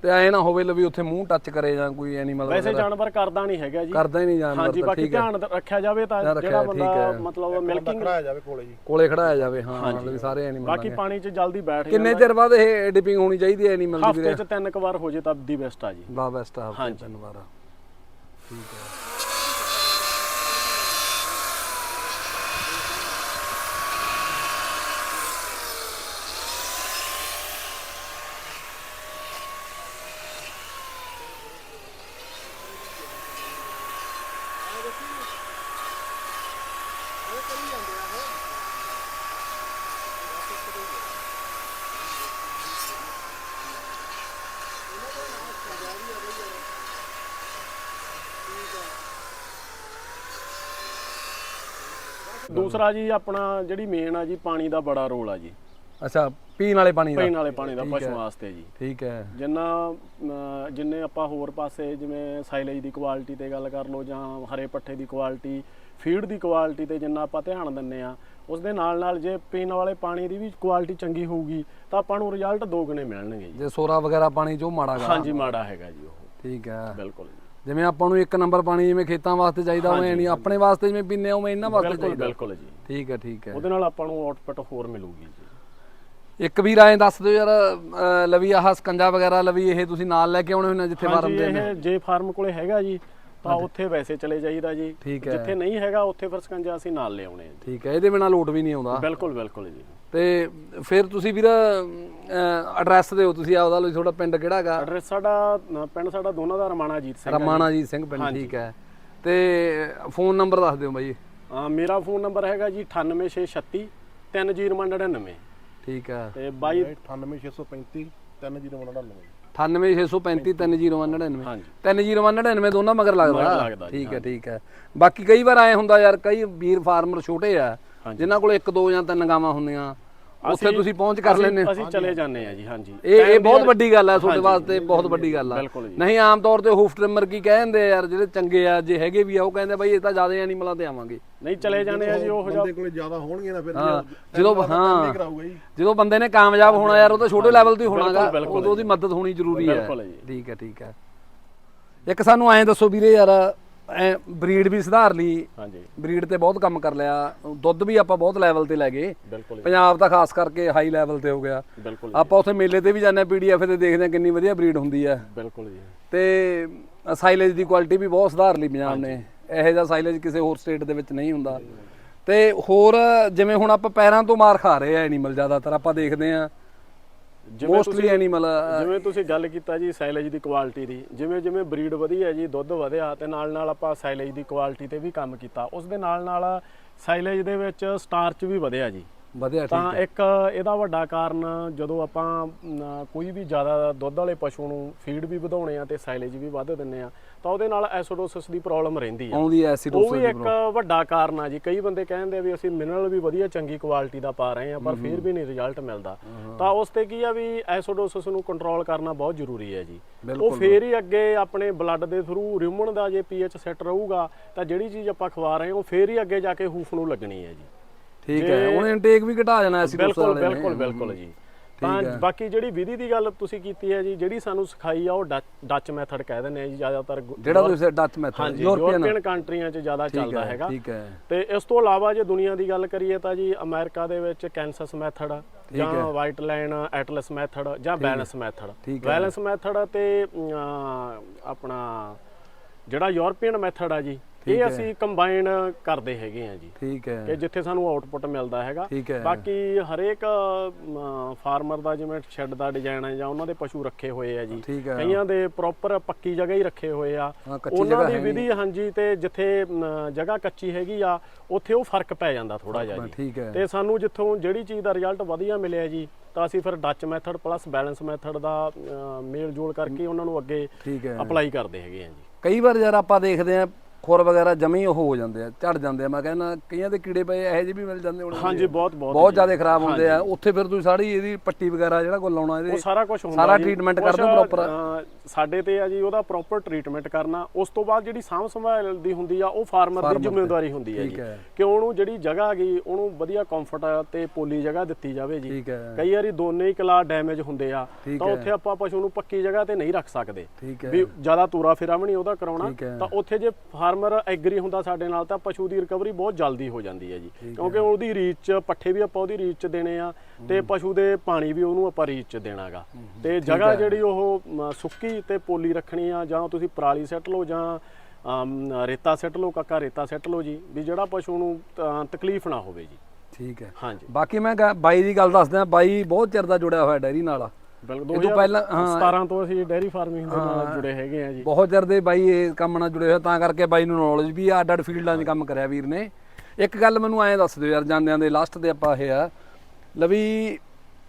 ਤੇ ਐ ਨਾ ਹੋਵੇ ਲੈ ਵੀ ਉੱਥੇ ਮੂੰਹ ਟੱਚ ਕਰੇ ਜਾਂ ਕੋਈ ਐਨੀਮਲ ਵੈਸੇ ਜਾਨਵਰ ਕਰਦਾ ਨਹੀਂ ਹੈਗਾ ਜੀ। ਕਰਦਾ ਹੀ ਨਹੀਂ ਜਾਨਵਰ ਹਾਂਜੀ ਬਾਕੀ ਧਿਆਨ ਰੱਖਿਆ ਜਾਵੇ ਤਾਂ ਜਿਹੜਾ ਬੰਦਾ। ਮਤਲਬ ਮਿਲਕਿੰਗ ਜਾਵੇ ਕੋਲੇ ਜੀ। ਕੋਲੇ ਖੜਾਇਆ ਜਾਵੇ ਹਾਂ ਹਾਂਜੀ। ਲੈ ਵੀ ਸਾਰੇ ਐਨੀਮਲ ਬਾਕੀ ਪਾਣੀ 'ਚ ਜਲਦੀ ਬੈਠ ਕਿੰਨੇ ਚਿਰ ਬਾਅਦ ਇਹ ਡਿਪਿੰਗ ਹੋਣੀ ਚਾਹੀਦੀ ਹੈ ਐਨੀਮਲ ਦੀ ਹਫ਼ਤੇ ਵੀਰੇ? 'ਚ ਤਿੰਨ ਕੁ ਵਾਰ ਹੋ ਜੇ ਤਾਂ ਦੀ ਬੈਸਟ ਆ ਜੀ। ਬਾ ਬੈਸਟ ਆ ਹਾਂਜੀ। ਤਿੰਨ ਵਾਰ ਠੀਕ ਹੈ। ਦੂਸਰਾ ਜੀ ਆਪਣਾ ਜਿਹੜੀ ਮੇਨ ਆ ਜੀ ਪਾਣੀ ਦਾ ਬੜਾ ਰੋਲ ਆ ਜੀ। ਅੱਛਾ ਪੀਣ ਵਾਲੇ ਪਾਣੀ ਦਾ। ਪੀਣ ਵਾਲੇ ਪਾਣੀ ਦਾ ਪਸ਼ੂ ਹੈ। ਵਾਸਤੇ ਜੀ। ਠੀਕ ਹੈ। ਜਿੰਨਾ ਜਿੰਨੇ ਆਪਾਂ ਹੋਰ ਪਾਸੇ ਜਿਵੇਂ ਸਾਈਲੇਜ ਦੀ ਕੁਆਲਿਟੀ ਤੇ ਗੱਲ ਕਰ ਲਓ ਜਾਂ ਹਰੇ ਪੱਠੇ ਦੀ ਕੁਆਲਿਟੀ ਫੀਡ ਦੀ ਕੁਆਲਿਟੀ ਤੇ ਜਿੰਨਾ ਆਪਾਂ ਧਿਆਨ ਦਿੰਨੇ ਆ ਉਸ ਦੇ ਨਾਲ ਨਾਲ ਜੇ ਪੀਣ ਵਾਲੇ ਪਾਣੀ ਦੀ ਵੀ ਕੁਆਲਿਟੀ ਚੰਗੀ ਹੋਊਗੀ ਤਾਂ ਆਪਾਂ ਨੂੰ ਰਿਜ਼ਲਟ ਦੋ ਗੁਣੇ ਮਿਲਣਗੇ ਜੀ। ਜੇ ਸੋਰਾ ਵਗੈਰਾ ਪਾਣੀ ਜੋ ਮਾੜਾ ਗਾ। ਹਾਂਜੀ ਮਾੜਾ ਹੈਗਾ ਜੀ ਉਹ। ਠੀਕ ਹੈ। ਬਿਲਕੁਲ ਜੀ। ਜਿਵੇਂ ਆਪਾਂ ਨੂੰ ਇੱਕ ਨੰਬਰ ਪਾਣੀ ਜਿਵੇਂ ਖੇਤਾਂ ਵਾਸਤੇ ਚਾਹੀਦਾ ਉਵੇਂ ਨਹੀਂ ਆਪਣੇ ਵਾਸਤੇ ਜਿਵੇਂ ਪੀਨੇ ਉਵੇਂ ਇਹਨਾਂ ਵਾਸਤੇ ਬਿਲਕੁਲ ਚਾਹੀਦਾ। ਬਿਲਕੁਲ ਜੀ। ਠੀਕ ਹੈ ਠੀਕ ਹੈ। ਉਹਦੇ ਨਾਲ ਆਪਾਂ ਨੂੰ ਆਊਟਪੁੱਟ ਹੋਰ ਮਿਲੂਗੀ ਜੀ। ਇੱਕ ਵੀਰ ਐਂ ਦੱਸ ਦਿਓ ਯਾਰ ਲਵੀ ਆਹ ਸਕੰਜਾ ਵਗੈਰਾ ਲਵੀ ਇਹ ਤੁਸੀਂ ਨਾਲ ਲੈ ਕੇ ਆਉਣੇ ਆ ਜਿੱਥੇ ਫਾਰਮ ਦੇ ਨੇ ਜੇ ਫਾਰਮ ਕੋਲੇ ਹੈਗਾ ਜੀ ਤਾਂ ਉੱਥੇ ਵੈਸੇ ਚਲੇ ਜਾਈਦਾ ਜੀ। ਜਿੱਥੇ ਨਹੀਂ ਹੈਗਾ ਉੱਥੇ ਫਿਰ ਸਕੰਜਾ ਅਸੀਂ ਨਾਲ ਲਿਆਉਣੇ ਆ ਠੀਕ ਹੈ ਇਹਦੇ ਬਿਨਾ ਲੋਟ ਵੀ ਨਹੀਂ ਆਉਂਦਾ। ਬਿਲਕੁਲ ਬਿਲਕੁਲ ਜੀ। ਤੇ ਫਿਰ ਤੁਸੀਂ ਵੀਰ ਐਡਰੈਸ ਦਿਓ ਤੁਸੀਂ ਆਪਦਾ ਲੋ ਤੁਹਾਡਾ ਪਿੰਡ ਕਿਹੜਾ ਹੈਗਾ? ਐਡਰੈਸ ਸਾਡਾ ਪਿੰਡ ਸਾਡਾ ਦੋਨਾਂ ਦਾ ਰਮਾਣਾ ਜੀਤ ਸਿੰਘ ਆ ਜੀ। ਰਮਾਣਾ ਜੀ ਸਿੰਘ ਪਿੰਡ ਠੀਕ ਹੈ। ਤੇ ਫੋਨ ਨੰਬਰ ਦੱਸ ਦਿਓ ਬਾਈ। ਮੇਰਾ ਫੋਨ ਨੰਬਰ ਹੈਗਾ ਜੀ 98636 3099 ਠੀਕ ਹੈ। ਤੇ 22 98635 98699 98635 3099 ਹਾਂਜੀ। 3099 ਦੋਨਾਂ ਮਗਰ ਲੱਗਦਾ। ਠੀਕ ਹੈ ਠੀਕ ਹੈ। ਬਾਕੀ ਕਈ ਵਾਰ ਐ ਹੁੰਦਾ ਯਾਰ ਕਈ ਵੀਰ ਫਾਰਮਰ ਛੋਟੇ ਆ। ਜਿਨ੍ਹਾਂ ਕੋਲ ਇੱਕ ਦੋ ਜਾਂ ਤਿੰਨ ਗਾਵਾਂ ਹੁੰਦੀਆਂ ਉੱਥੇ ਤੁਸੀਂ ਪਹੁੰਚ ਕਰ ਲੈਂਦੇ ਅਸੀਂ ਚਲੇ ਜਾਂਦੇ ਆ ਜੀ ਹਾਂਜੀ। ਇਹ ਇਹ ਬਹੁਤ ਵੱਡੀ ਗੱਲ ਹੈ ਤੁਹਾਡੇ ਵਾਸਤੇ ਬਹੁਤ ਵੱਡੀ ਗੱਲ ਆ। ਨਹੀਂ ਆਮ ਤੌਰ ਤੇ ਹੂਫ ਟ੍ਰਿਮਰ ਕੀ ਕਹਿੰਦੇ ਆ ਯਾਰ ਜਿਹੜੇ ਚੰਗੇ ਆ ਜੇ ਹੈਗੇ ਵੀ ਆ ਉਹ ਕਹਿੰਦੇ ਬਾਈ ਇਹ ਤਾਂ ਜ਼ਿਆਦਾ ਐਨੀਮਲਾਂ ਤੇ ਆਵਾਂਗੇ। ਨਹੀਂ ਚਲੇ ਜਾਂਦੇ ਆ ਜੀ ਉਹ ਬੰਦੇ ਕੋਲੇ ਜ਼ਿਆਦਾ ਹੋਣਗੇ ਨਾ ਫਿਰ ਜਦੋਂ ਹਾਂ। ਜਦੋਂ ਬੰਦੇ ਨੇ ਕਾਮਯਾਬ ਹੋਣਾ ਯਾਰ ਉਹ ਤਾਂ ਛੋਟੇ ਲੈਵਲ ਤੇ ਹੀ ਹੋਣਾਗਾ ਉਦੋਂ ਉਹਦੀ ਮਦਦ ਹੋਣੀ ਜ਼ਰੂਰੀ ਹੈ। ਠੀਕ ਹੈ ਠੀਕ ਹੈ। ਇੱਕ ਸਾਨੂੰ ਐਂ ਦੱਸੋ ਵੀਰੇ ਯਾਰ ਬਰੀਡ ਵੀ ਸੁਧਾਰ ਲਈ। ਹਾਂਜੀ। ਬਰੀਡ ਤੇ ਬਹੁਤ ਕੰਮ ਕਰ ਲਿਆ। ਦੁੱਧ ਵੀ ਆਪਾਂ ਬਹੁਤ ਲੈਵਲ ਤੇ ਲੈ ਗਏ। ਪੰਜਾਬ ਤਾਂ ਖਾਸ ਕਰਕੇ ਹਾਈ ਲੈਵਲ ਤੇ ਹੋ ਗਿਆ। ਆਪਾਂ ਉੱਥੇ ਮੇਲੇ ਤੇ ਵੀ ਜਾਂਦੇ ਆ ਪੀਡੀਐਫ ਤੇ ਦੇਖਦੇ ਆ ਕਿੰਨੀ ਵਧੀਆ ਬਰੀਡ ਹੁੰਦੀ ਆ ਬਿਲਕੁਲ ਜੀ। ਤੇ ਸਾਈਲੇਜ ਦੀ ਕੁਆਲਿਟੀ ਵੀ ਬਹੁਤ ਸੁਧਾਰ ਲਈ ਪੰਜਾਬ ਨੇ। ਇਹੋ ਜਿਹਾ ਸਾਈਲੇਜ ਕਿਸੇ ਹੋਰ ਸਟੇਟ ਦੇ ਵਿੱਚ ਨਹੀਂ ਹੁੰਦਾ। ਤੇ ਹੋਰ ਜਿਵੇਂ ਹੁਣ ਆਪਾਂ ਪੈਰਾਂ ਤੋਂ ਮਾਰ ਖਾ ਰਹੇ ਆ ਐਨੀਮਲ ਜ਼ਿਆਦਾਤਰ ਆਪਾਂ ਦੇਖਦੇ ਆ ਮੋਸਟਲੀ ਐਨੀਮਲ ਜਿਵੇਂ ਤੁਸੀਂ ਗੱਲ ਕੀਤਾ ਜੀ ਸਾਈਲੇਜ ਦੀ ਕੁਆਲਿਟੀ ਦੀ ਜਿਵੇਂ ਜਿਵੇਂ ਬਰੀਡ ਵਧੀ ਹੈ ਜੀ ਦੁੱਧ ਵਧਿਆ ਤੇ ਨਾਲ ਨਾਲ ਆਪਾਂ ਸਾਈਲੇਜ ਦੀ ਕੁਆਲਿਟੀ ਤੇ ਵੀ ਕੰਮ ਕੀਤਾ। ਉਸ ਦੇ ਨਾਲ ਨਾਲ ਸਾਈਲੇਜ ਦੇ ਵਿੱਚ ਸਟਾਰਚ ਵੀ ਵਧਿਆ ਜੀ। ਵਧੀਆ ਠੀਕ ਤਾਂ ਇੱਕ ਇਹਦਾ ਵੱਡਾ ਕਾਰਨ ਜਦੋਂ ਆਪਾਂ ਕੋਈ ਵੀ ਜ਼ਿਆਦਾ ਦੁੱਧ ਵਾਲੇ ਪਸ਼ੂ ਨੂੰ ਫੀਡ ਵੀ ਵਧਾਉਣੇ ਆ ਤੇ ਸਾਈਲੇਜ ਵੀ ਵੱਧ ਦਿੰਨੇ ਆ ਤਾਂ ਉਹਦੇ ਨਾਲ ਐਸਿਡੋਸਿਸ ਦੀ ਪ੍ਰੋਬਲਮ ਰਹਿੰਦੀ ਆ। ਆਉਂਦੀ ਐ ਉਹ ਐਸਿਡੋਸਿਸ ਵੀ ਇੱਕ ਵੱਡਾ ਕਾਰਨ ਆ ਜੀ। ਕਈ ਬੰਦੇ ਕਹਿੰਦੇ ਆ ਵੀ ਅਸੀਂ ਮਿਨਰਲ ਵੀ ਵਧੀਆ ਚੰਗੀ ਕੁਆਲਿਟੀ ਦਾ ਪਾ ਰਹੇ ਆ ਪਰ ਫਿਰ ਵੀ ਨਹੀਂ ਰਿਜ਼ਲਟ ਮਿਲਦਾ। ਤਾਂ ਉਸ ਤੇ ਕੀ ਆ ਵੀ ਐਸਿਡੋਸਿਸ ਨੂੰ ਕੰਟਰੋਲ ਕਰਨਾ ਬਹੁਤ ਜ਼ਰੂਰੀ ਹੈ ਜੀ। ਉਹ ਬਿਲਕੁਲ ਫੇਰ ਹੀ ਅੱਗੇ ਆਪਣੇ ਬਲੱਡ ਦੇ ਥਰੂ ਰਿਊਮਨ ਦਾ ਜੇ ਪੀਐਚ ਸੈੱਟ ਰਹੂਗਾ ਤਾਂ ਜਿਹੜੀ ਚੀਜ਼ ਆਪਾਂ ਖਵਾ ਰਹੇ ਹਾਂ ਉਹ ਫੇਰ ਹੀ ਅੱਗੇ ਜਾ ਕੇ ਹੂਫ ਨੂੰ ਲੱਗਣੀ ਹੈ ਜੀ। ਠੀਕ ਹੈ ਉਹਨੇ ਇਨਟੇਕ ਵੀ ਘਟਾ ਜਾਣਾ ਐਸਿਡੋਸਿਸ ਬਿਲਕੁਲ ਵਾਲੇ ਨੇ। ਬਿਲਕੁਲ ਬਿਲਕੁਲ ਜੀ। ਤਾਂ ਬਾਕੀ ਜਿਹੜੀ ਵਿਧੀ ਦੀ ਗੱਲ ਤੁਸੀਂ ਕੀਤੀ ਹੈ ਜੀ ਜਿਹੜੀ ਸਾਨੂੰ ਸਿਖਾਈ ਆ ਉਹ ਡੱਚ ਮੈਥਡ ਕਹਿ ਦਿੰਦੇ ਆ ਜੀ ਜ਼ਿਆਦਾਤਰ ਜਿਹੜਾ ਤੁਸੀਂ ਡੱਚ ਮੈਥਡ ਯੂਰਪੀਅਨ ਕੰਟਰੀਆਂ 'ਚ ਜ਼ਿਆਦਾ ਚੱਲਦਾ ਹੈਗਾ। ਠੀਕ ਹੈ। ਤੇ ਇਸ ਤੋਂ ਇਲਾਵਾ ਜੇ ਦੁਨੀਆ ਦੀ ਗੱਲ ਕਰੀਏ ਤਾਂ ਜੀ ਅਮਰੀਕਾ ਦੇ ਵਿੱਚ ਕੈਂਸਸ ਮੈਥਡ ਜਾਂ ਵਾਈਟ ਲਾਈਨ ਐਟਲਸ ਮੈਥਡ ਜਾਂ ਬੈਲੈਂਸ ਮੈਥਡ। ਬੈਲੈਂਸ ਮੈਥਡ ਤੇ ਆਪਣਾ ਜਿਹੜਾ ਯੂਰਪੀਅਨ ਮੈਥਡ ਆ ਜੀ ਇਹ ਅਸੀਂ ਕੰਬਾਈਨ ਕਰਦੇ ਹੈਗੇ ਆ ਜੀ। ਠੀਕ ਕਿ ਹੈ ਜਿੱਥੇ ਸਾਨੂੰ ਆਉਟਪੁੱਟ ਮਿਲਦਾ ਹੈਗਾ। ਬਾਕੀ ਹਰੇਕ ਫਾਰਮਰ ਦਾ ਜਿਵੇਂ ਸ਼ੈੱਡ ਦਾ ਡਿਜ਼ਾਈਨ ਹੈ ਜਾਂ ਉਹਨਾਂ ਦੇ ਪਸ਼ੂ ਰੱਖੇ ਹੋਏ ਆ ਜੀ। ਕਈਆਂ ਦੇ ਪ੍ਰੋਪਰ ਪੱਕੀ ਜਗ੍ਹਾ ਹੀ ਰੱਖੇ ਹੋਏ ਆ। ਉਹਨਾਂ ਦੀ। ਵਿਧੀ ਹਾਂਜੀ ਤੇ ਜਿੱਥੇ ਜਗ੍ਹਾ ਕੱਚੀ ਹੈਗੀ ਆ ਉੱਥੇ ਉਹ ਫ਼ਰਕ ਪੈ ਜਾਂਦਾ ਥੋੜਾ ਜਿਹਾ ਜੀ। ਤੇ ਸਾਨੂੰ ਜਿੱਥੋਂ ਜਿਹੜੀ ਚੀਜ਼ ਦਾ ਰਿਜ਼ਲਟ ਵਧੀਆ ਮਿਲਿਆ ਜੀ ਤਾਂ ਅਸੀਂ ਫਿਰ Dutch method plus balance method ਦਾ ਮੇਲ ਜੋਲ ਕਰਕੇ ਉਹਨਾਂ ਨੂੰ ਅੱਗੇ ਅਪਲਾਈ ਕਰਦੇ ਹੈਗੇ ਆ ਜੀ। ਕਈ ਵਾਰ ਯਾਰ ਆਪਾਂ ਦੇਖਦੇ ਆ ਖੁਰ ਵਗੈਰਾ ਜਮੀ ਉਹ ਹੋ ਜਾਂਦੇ ਆ ਝੜ ਜਾਂਦੇ ਆ ਮੈਂ ਕਹਿੰਦਾ ਕਈਆਂ ਦੇ ਕੀੜੇ ਪਏ ਇਹੋ ਜਿਹੇ ਵੀ ਮਿਲ ਜਾਂਦੇ ਹੋਣੇ ਹਾਂਜੀ ਬਹੁਤ ਬਹੁਤ ਬਹੁਤ। ਜ਼ਿਆਦਾ ਖਰਾਬ ਹੁੰਦੇ ਆ ਉੱਥੇ ਫਿਰ ਤੁਸੀਂ ਸਾਰੀ ਇਹਦੀ ਪੱਟੀ ਵਗੈਰਾ ਜਿਹੜਾ ਕੋਲ ਲਾਉਣਾ ਉਹ ਇਹਦੇ ਸਾਰਾ ਕੁਝ ਹੁੰਦਾ ਸਾਰਾ ਜੀ। treatment ਕੁਛ, ਕਰ ਦਿਓ proper? ਅ, ਸਾਡੇ ਤੇ ਆ ਜੀ ਉਹਦਾ ਪ੍ਰੋਪਰ ਟ੍ਰੀਟਮੈਂਟ ਕਰਨਾ ਉਸ ਤੋਂ ਬਾਅਦ ਜਿਹੜੀ ਸਾਂਭ ਸੰਭਾਲ ਦੀ ਹੁੰਦੀ ਆ ਉਹ ਫਾਰਮਰ ਦੀ। ਜ਼ਿੰਮੇਵਾਰੀ ਹੁੰਦੀ ਹੈ ਜੀ। ਕਿ ਉਹਨੂੰ ਜਿਹੜੀ ਜਗ੍ਹਾ ਗਈ ਉਹਨੂੰ ਵਧੀਆ ਕੰਫਰਟ ਤੇ ਪੋਲੀ ਜਗ੍ਹਾ ਦਿੱਤੀ ਜਾਵੇ ਜੀ ਕਈ ਵਾਰੀ ਦੋਨੇ ਹੀ ਕਲਾ ਡੈਮੇਜ ਹੁੰਦੇ ਆ ਤਾਂ। ਉੱਥੇ ਆਪਾਂ ਪਸ਼ੂ ਨੂੰ ਪੱਕੀ ਜਗ੍ਹਾ ਤੇ ਨਹੀਂ ਰੱਖ ਸਕਦੇ ਵੀ ਜ਼ਿਆਦਾ ਤੂਰਾ ਫੇਰਾ ਵੀ ਨਹੀਂ ਉਹਦਾ ਕਰਾਉਣਾ। ਤਾਂ ਉੱਥੇ ਜੇ ਫਾਰਮਰ ਐਗਰੀ ਹੁੰਦਾ ਸਾਡੇ ਨਾਲ ਤਾਂ ਪਸ਼ੂ ਦੀ ਰਿਕਵਰੀ ਬਹੁਤ ਜਲਦੀ ਹੋ ਜਾਂਦੀ ਹੈ ਜੀ। ਕਿਉਂਕਿ ਉਹਦੀ ਰੀਚ ਚ ਪੱਠੇ ਵੀ ਆਪਾਂ ਉਹਦੀ ਰੀਚ ਚ ਦੇਣੇ ਆ ਤੇ ਪਸ਼ੂ ਦੇ ਪਾਣੀ ਵੀ ਉਹਨੂੰ ਆਪਾਂ ਰੀਚ ਚ ਦੇਣਾਗਾ ਤੇ ਜਗ੍ਹਾ ਜਿਹੜੀ ਉਹ ਸੁੱਕੀ ਤੇ ਪੋਲੀ ਰੱਖਣੀ ਆ ਜਾਂ ਤੁਸੀਂ ਪਰਾਲੀ ਸੱਟ ਲਓ ਜਾਂ ਰੇਤਾ ਸੱਟ ਲਓ ਕੱਕਾ ਰੇਤਾ ਸੱਟ ਲਓ ਜੀ ਵੀ ਜਿਹੜਾ ਪਸ਼ੂ ਨੂੰ ਤਕਲੀਫ ਨਾ ਹੋਵੇ ਜੀ। ਠੀਕ ਹੈ। ਹਾਂਜੀ। ਬਾਕੀ ਮੈਂ ਬਾਈ ਦੀ ਗੱਲ ਦੱਸਦਾ ਬਾਈ ਬਹੁਤ ਚਿਰ ਦਾ ਜੁੜਿਆ ਹੋਇਆ ਡੈਰੀ ਨਾਲ ਬਿਲਕੁਲ ਤੋਂ ਪਹਿਲਾਂ- ਹਾਂ। 17 ਤੋਂ ਅਸੀਂ ਡੈਰੀ ਫਾਰਮਿੰਗ ਦੇ ਨਾਲ ਜੁੜੇ ਹੈਗੇ ਆ ਜੀ। ਬਹੁਤ ਚਿਰ ਦੇ ਬਾਈ ਇਹ ਕੰਮ ਨਾਲ ਜੁੜੇ ਹੋਏ ਤਾਂ ਕਰਕੇ ਬਾਈ ਨੂੰ ਨੌਲੇਜ ਵੀ ਆ ਅੱਡ ਅੱਡ ਫੀਲਡਾਂ 'ਚ ਕੰਮ ਕਰਿਆ ਵੀਰ ਨੇ। ਇੱਕ ਗੱਲ ਮੈਨੂੰ ਐਂ ਦੱਸ ਦਿਓ ਯਾਰ ਜਾਂਦਿਆਂ ਦੇ ਲਾਸਟ ਤੇ ਆਪਾਂ ਇਹ ਆ। ਲਵੀ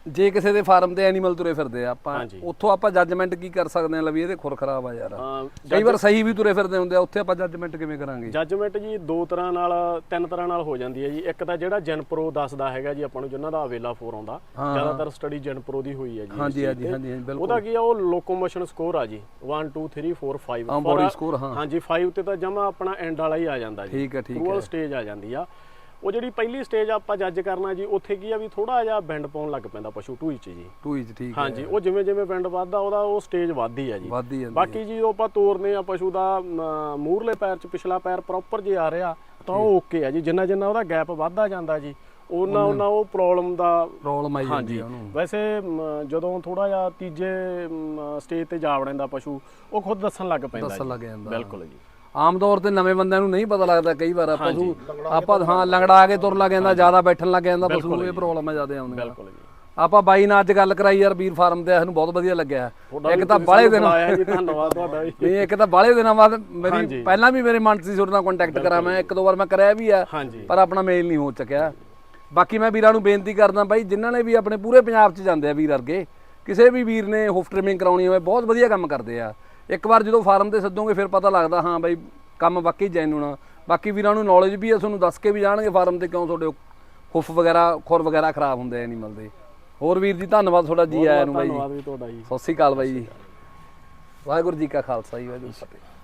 ਜੇ ਕਿਸੇ ਦੇ ਫਾਰਮ ਤੇ ਐਨੀਮਲ ਤੁਰੇ ਫਿਰਦੇ ਆ ਆਪਾਂ ਹਾਂਜੀ। ਉੱਥੋਂ ਆਪਾਂ ਜੱਜਮੈਂਟ ਕੀ ਕਰ ਸਕਦੇ ਆ ਲਵੀ ਇਹਦੇ ਖੁਰ ਖਰਾਬ ਆ ਯਾਰ। ਕਈ ਵਾਰ ਸਹੀ ਵੀ ਤੁਰੇ ਫਿਰਦੇ ਹੁੰਦੇ ਆ ਉੱਥੇ ਆਪਾਂ ਜੱਜਮੈਂਟ ਕਿਵੇਂ ਕਰਾਂਗੇ? ਜੱਜਮੈਂਟ ਜੀ ਦੋ ਤਰ੍ਹਾਂ ਨਾਲ ਤਿੰਨ ਤਰ੍ਹਾਂ ਨਾਲ ਹੋ ਜਾਂਦੀ ਹੈ ਜੀ। ਇੱਕ ਤਾਂ ਜਿਹੜਾ ਜਨਪ੍ਰੋ ਦੱਸਦਾ ਹੈਗਾ ਜੀ ਆਪਾਂ ਨੂੰ ਜਿਨ੍ਹਾਂ ਦਾ ਅਵੇਲਾ 4 ਆਉਂਦਾ ਹਾਂ। ਜ਼ਿਆਦਾਤਰ ਸਟੱਡੀ ਜਨਪ੍ਰੋ ਦੀ ਹੋਈ ਹੈ ਜੀ ਇਸ ਹਾਂਜੀ ਚੀਜ਼ ਹਾਂਜੀ ਤੇ। ਹਾਂਜੀ ਹਾਂਜੀ, ਬਿਲਕੁਲ। ਉਹਦਾ ਕੀ ਆ ਉਹ ਲੋਕੋਮੋਸ਼ਨ ਸਕੋਰ ਆ ਜੀ। 1 2 3 4 5 ਹਾਂ, body score, ਹਾਂ। ਹਾਂਜੀ 5 ਤੇ ਤਾਂ ਜਮਾ ਆਪਣਾ ਐਂਡ ਵਾਲਾ ਹੀ ਆ ਜਾਂਦਾ ਜੀ। ਠੀਕ ਹੈ ਠੀਕ ਹੈ। ਸਟੇਜ ਆ ਜਾਂਦੀ ਆ। ਉਹ ਜਿਹੜੀ ਪਹਿਲੀ ਸਟੇਜ ਆਪਾਂ ਜੱਜ ਕਰਨਾ ਜੀ ਉੱਥੇ ਕੀ ਆ ਵੀ ਥੋੜਾ ਜਿਹਾ ਬੈਂਡ ਪਾਉਣ ਲੱਗ ਪੈਂਦਾ ਪਸ਼ੂ ਢੂਈ ਚ ਜੀ। ਟੂ ਇੰਚ ਠੀਕ ਹੈ। ਹਾਂਜੀ ਉਹ ਜਿਵੇਂ ਜਿਵੇਂ ਬੈਂਡ ਵੱਧਦਾ ਉਹਦਾ ਉਹ ਸਟੇਜ ਵੱਧਦੀ ਆ ਜੀ। ਬਾਕੀ ਜੀ ਜਦੋਂ ਆਪਾਂ ਤੋਰਨੇ ਆ ਪਸ਼ੂ ਦਾ ਅਮ, ਮੂਹਰਲੇ ਪੈਰ 'ਚ ਪਿਛਲਾ ਪੈਰ ਪ੍ਰੋਪਰ ਜੇ ਆ ਰਿਹਾ ਤਾਂ ਉਹ ਓਕੇ ਆ ਜੀ। ਜਿੰਨਾ ਜਿੰਨਾ ਉਹਦਾ ਗੈਪ ਵੱਧਦਾ ਜਾਂਦਾ ਜੀ ਉਹਨਾਂ ਉਹਨਾਂ ਉਹ ਪ੍ਰੋਬਲਮ ਦਾ ਪ੍ਰੋਬਲਮ ਆਈ ਜਾਂਦੀ ਉਹਨੂੰ। ਵੈਸੇ ਜਦੋਂ ਥੋੜਾ ਜਿਹਾ ਤੀਜੇ ਸਟੇਜ ਤੇ ਜਾ ਪਸ਼ੂ ਉਹ ਖੁਦ ਦੱਸਣ ਲੱਗ ਪੈਂਦਾ ਦੱਸਣ। ਲੱਗ ਜਾਂਦਾ। ਬਿਲਕੁਲ ਜੀ। ਆਮ ਤੌਰ ਤੇ ਨਵੇਂ ਬੰਦਿਆਂ ਨੂੰ ਨਹੀਂ ਪਤਾ ਲੱਗਦਾ ਕਈ ਵਾਰ ਆਪਾਂ ਨੂੰ ਆਪਾਂ ਹਾਂ ਲੰਗੜਾ ਕੇ ਤੁਰ ਲੱਗ ਜਾਂਦਾ ਜ਼ਿਆਦਾ ਬੈਠਣ ਲੱਗ ਜਾਂਦਾ ਪਸ਼ੂ ਨੂੰ ਇਹ ਪ੍ਰੋਬਲਮ ਜ਼ਿਆਦਾ ਆਉਂਦੀਆਂ ਬਿਲਕੁਲ ਜੀ। ਆਪਾਂ ਬਾਈ ਨਾਲ ਅੱਜ ਗੱਲ ਕਰਾਈ ਯਾਰ ਵੀਰ ਫਾਰਮ ਤੇ ਸਾਨੂੰ ਬਹੁਤ ਵਧੀਆ ਲੱਗਿਆ। ਇੱਕ ਤਾਂ ਬਾਲੇ ਦਿਨ ਬੁਲਾਇਆ ਜੀ ਧੰਨਵਾਦ ਤੁਹਾਡਾ ਵੀ। ਨਹੀਂ ਇੱਕ ਤਾਂ ਬਾਲੇ ਦਿਨਾਂ ਬਾਅਦ ਮੇਰੀ। ਪਹਿਲਾਂ ਵੀ ਮੇਰੇ ਮਨ ਸੀ ਤੁਹਾਡੇ ਨਾਲ ਕੰਟੈਕਟ ਕਰਾਂ ਮੈਂ ਇੱਕ ਦੋ ਵਾਰ ਮੈਂ ਕਰਿਆ ਵੀ ਆ ਪਰ ਆਪਣਾ ਮੇਲ ਨਹੀਂ ਹੋ ਸਕਿਆ ਬਾਕੀ ਮੈਂ ਵੀਰਾਂ ਨੂੰ ਬੇਨਤੀ ਕਰਦਾ ਬਾਈ ਜਿਨ੍ਹਾਂ ਨੇ ਵੀ ਆਪਣੇ ਪੂਰੇ ਪੰਜਾਬ 'ਚ ਜਾਂਦੇ ਆ ਵੀਰ ਵਰਗੇ ਕਿਸੇ ਵੀ ਵੀਰ ਨੇ ਹੁਫ ਟ੍ਰਿਮਿੰਗ ਕਰਾਉਣੀ ਹੋਵੇ ਬਹੁਤ ਵਧੀਆ ਕੰਮ ਕਰਦੇ ਆ। ਇੱਕ ਵਾਰ ਜਦੋਂ ਫਾਰਮ ਤੇ ਸੱਦੋਗੇ ਫਿਰ ਪਤਾ ਲੱਗਦਾ ਹਾਂ ਬਾਈ ਕੰਮ ਵਾਕਈ ਜੈਨੂਨ ਆ। ਬਾਕੀ ਵੀਰਾਂ ਨੂੰ ਨੌਲੇਜ ਵੀ ਆ ਤੁਹਾਨੂੰ ਦੱਸ ਕੇ ਵੀ ਜਾਣਗੇ ਫਾਰਮ ਤੇ ਕਿਉਂ ਤੁਹਾਡੇ ਹੁਫ ਵਗੈਰਾ ਖੁਰ ਵਗੈਰਾ ਖਰਾਬ ਹੁੰਦੇ ਐਨੀਮਲ ਦੇ। ਹੋਰ ਵੀਰ ਜੀ ਧੰਨਵਾਦ ਤੁਹਾਡਾ ਜੀ ਆਇਆਂ ਨੂੰ ਬਾਈ ਜੀ। ਸਤਿ ਸ਼੍ਰੀ ਅਕਾਲ ਬਾਈ ਜੀ। ਵਾਹਿਗੁਰੂ ਜੀ ਕਾ ਖਾਲਸਾ ਜੀ ਵਾਹਿਗੁਰੂ ਜੀ ਕੀ ਫਤਿਹ।